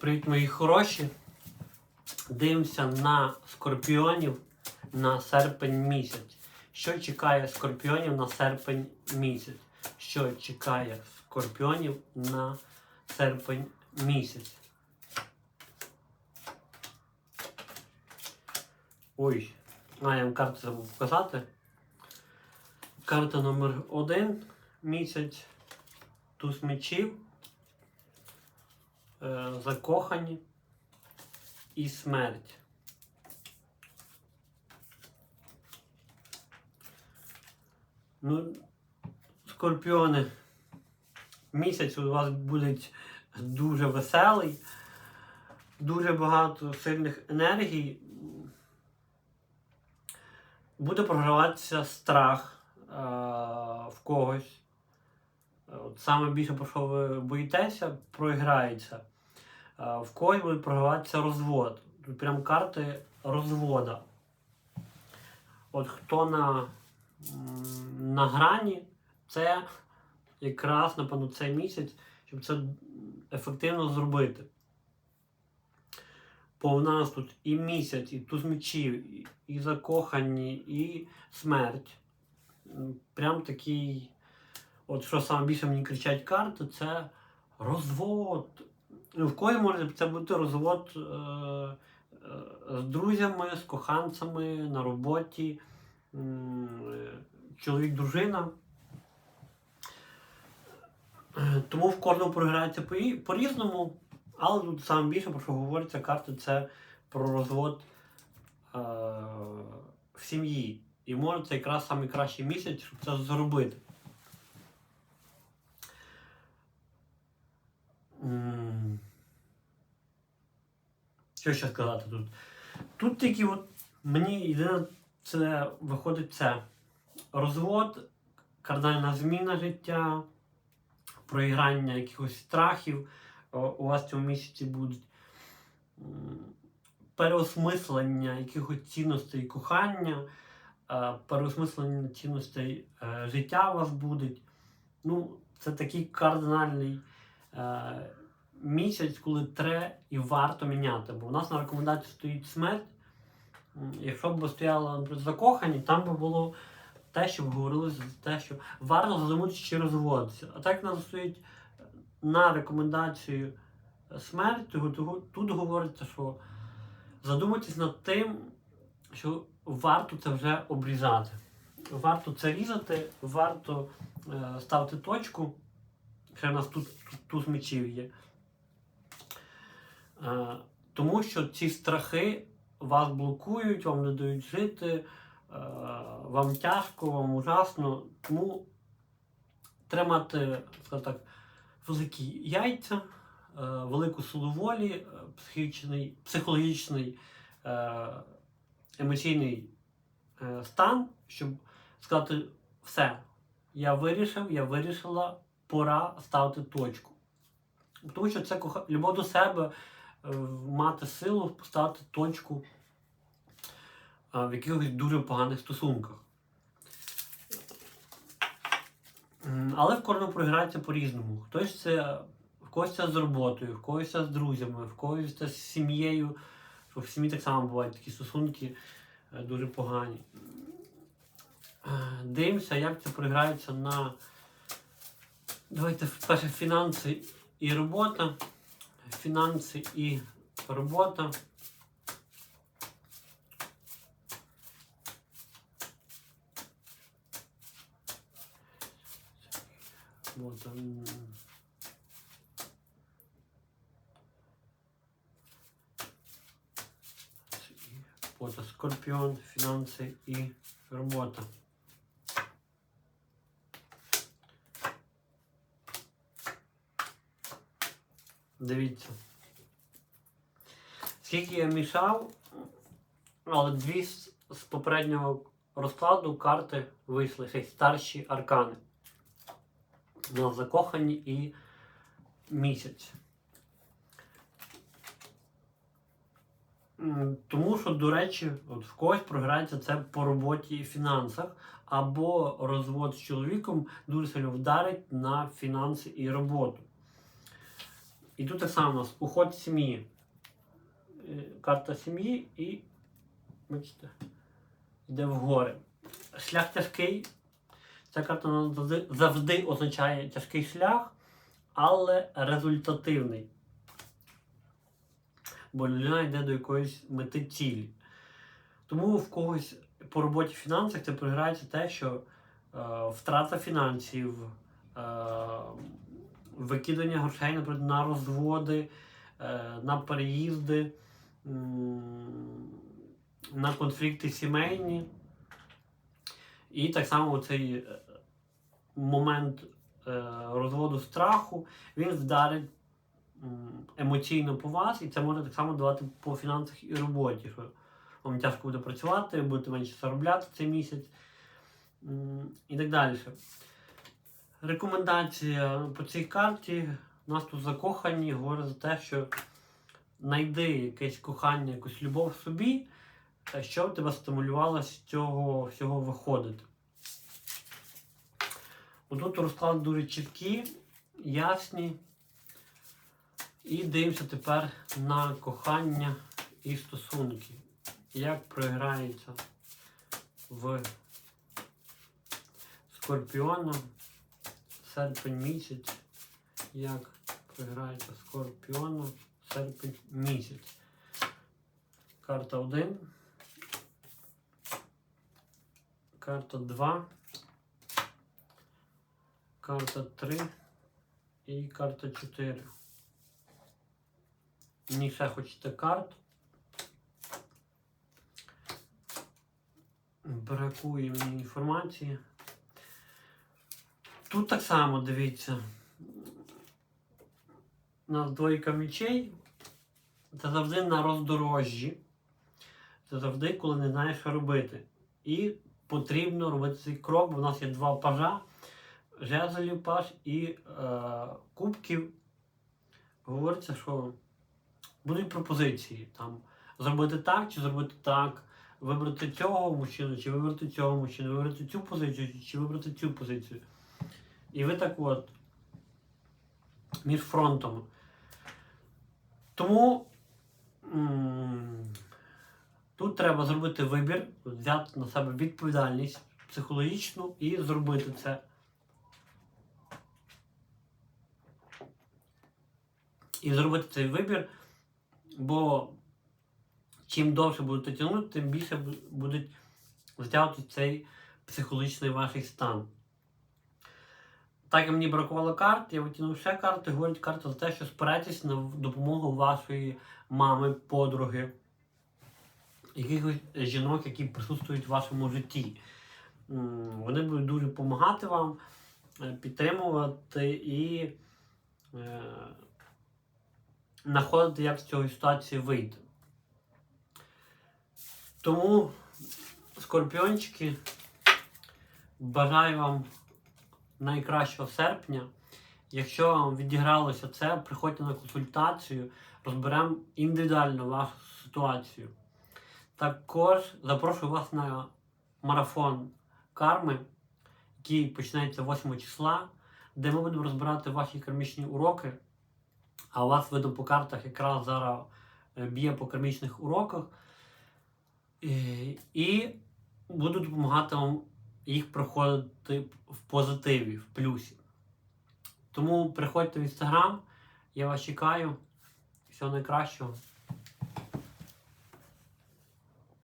Привіт, мої хороші. Дивимося на скорпіонів на серпень місяць. Що чекає скорпіонів на серпень місяць? Що чекає скорпіонів на серпень місяць? Ой, а я вам карту забув показати. Карта номер один місяць. Туз мечів закохані і смерть. Ну, скорпіони, місяць у вас буде дуже веселий, дуже багато сильних енергій. Буде програватися страх е, в когось. От саме більше про що ви боїтеся, проіграється. В когось буде програватися розвод. Тут прям карти розвода. От хто на, на грані, це якраз, напевно, цей місяць, щоб це ефективно зробити. Бо в нас тут і місяць, і туз мечів, і закохані, і смерть. Прям такий. От що саме більше мені кричать карти, це розвод. Ну, в когось може це бути розвод е, е, з друзями, з коханцями на роботі, чоловік, дружина. Е, Тому в кожному програється по- по-різному, але тут саме більше, про що говориться карти, це про розвод е, в сім'ї. І може це якраз найкращий місяць, щоб це зробити. Що ще сказати тут? Тут тільки от мені єдине це виходить це розвод, кардинальна зміна життя, проіграння якихось страхів у вас цьому місяці будуть. Переосмислення якихось цінностей кохання, е, переосмислення цінностей е, життя у вас буде. Ну, це такий кардинальний е, місяць, коли треба і варто міняти. Бо у нас на рекомендації стоїть смерть. Якщо б стояло закохані, там би було те, що говорили за те, що варто задуматися чи розводитися. А так нас стоїть на рекомендацію смерть, тут- тут говориться, що задумайтесь над тим, що варто це вже обрізати. Варто це різати, варто е, ставити точку. Ще в нас тут, тут туз мечів є. Е, тому що ці страхи вас блокують, вам не дають жити, е, вам тяжко, вам ужасно. Тому тримати, так, великі яйця, е, велику силу волі, психічний, психологічний, емоційний стан, щоб сказати все. Я вирішив, я вирішила, пора ставити точку. Тому що це любов до себе, мати силу поставити точку в якихось дуже поганих стосунках. Але в кожному програється по-різному. Хтось це в когось це з роботою, в когось це з друзями, в когось це з сім'єю. В сім'ї так само бувають такі стосунки е, дуже погані. Е, Дивимося, як це програється на. Давайте вперше фінанси і робота. Фінанси і робота. Вот, м. Вот, скорпіон, фінанси і робота. Дивіться. Скільки я мішав, але дві з, попереднього розкладу карти вийшли ще старші аркани. На закохані і місяць. Тому що, до речі, от в когось програється це по роботі і фінансах, або розвод з чоловіком дуже сильно вдарить на фінанси і роботу. І тут так само у нас уход сім'ї. Е, Карта сім'ї і бачите, йде вгори. Шлях тяжкий. Ця карта завжди, означає тяжкий шлях, але результативний. Бо людина йде до якоїсь мети цілі. Тому в когось по роботі в фінансах це програється те, що е, втрата фінансів, е, викидання грошей, наприклад, на розводи, е, на переїзди, на конфлікти сімейні. І так само цей е, момент е, розводу страху, він вдарить емоційно по вас, і це може так само давати по фінансах і роботі. Що вам тяжко буде працювати, будете менше заробляти цей місяць і так далі. Рекомендація по цій карті. У нас тут закохані говорить за те, що знайди якесь кохання, якусь любов в собі, е, що тебе стимулювало з цього всього виходити. Отут розклади дуже чіткі, ясні. І дивимося тепер на кохання і стосунки. Як програється в Скорпіона серпень місяць. Як програється Скорпіона серпень місяць. Карта 1. Карта 2. Карта 3 і карта 4. Мені ще хочете карт. Бракує мені інформації. Тут так само дивіться. У нас двойка мечей. Це завжди на роздорожжі. Це завжди, коли не знаєш, що робити. І потрібно робити цей крок, бо в нас є два пажа, жезлів паж і е, кубків. Говориться, що будуть пропозиції. Там, зробити так чи зробити так, вибрати цього мужчину, чи вибрати цього мужчину, вибрати цю позицію, чи вибрати цю позицію. І ви так от між фронтом. Тому тут треба зробити вибір, взяти на себе відповідальність психологічну і зробити це. І зробити цей вибір, бо чим довше будете тягнути, тим більше бу- будуть затягувати цей психологічний ваш стан. Так як мені бракувало карт, я витягнув ще карти, говорить карта за те, що спирайтесь на допомогу вашої мами, подруги, якихось жінок, які присутствують в вашому житті. Вони будуть дуже допомагати вам, е, підтримувати і е, знаходити, як з цієї ситуації вийти. Тому, скорпіончики, бажаю вам найкращого серпня. Якщо вам відігралося це, приходьте на консультацію, розберемо індивідуально вашу ситуацію. Також запрошую вас на марафон карми, який почнеться 8 числа, де ми будемо розбирати ваші кармічні уроки. А у вас видно по картах якраз зараз е, б'є по кармічних уроках. І, і буду допомагати вам їх проходити в позитиві, в плюсі. Тому приходьте в інстаграм, я вас чекаю. Всього найкращого.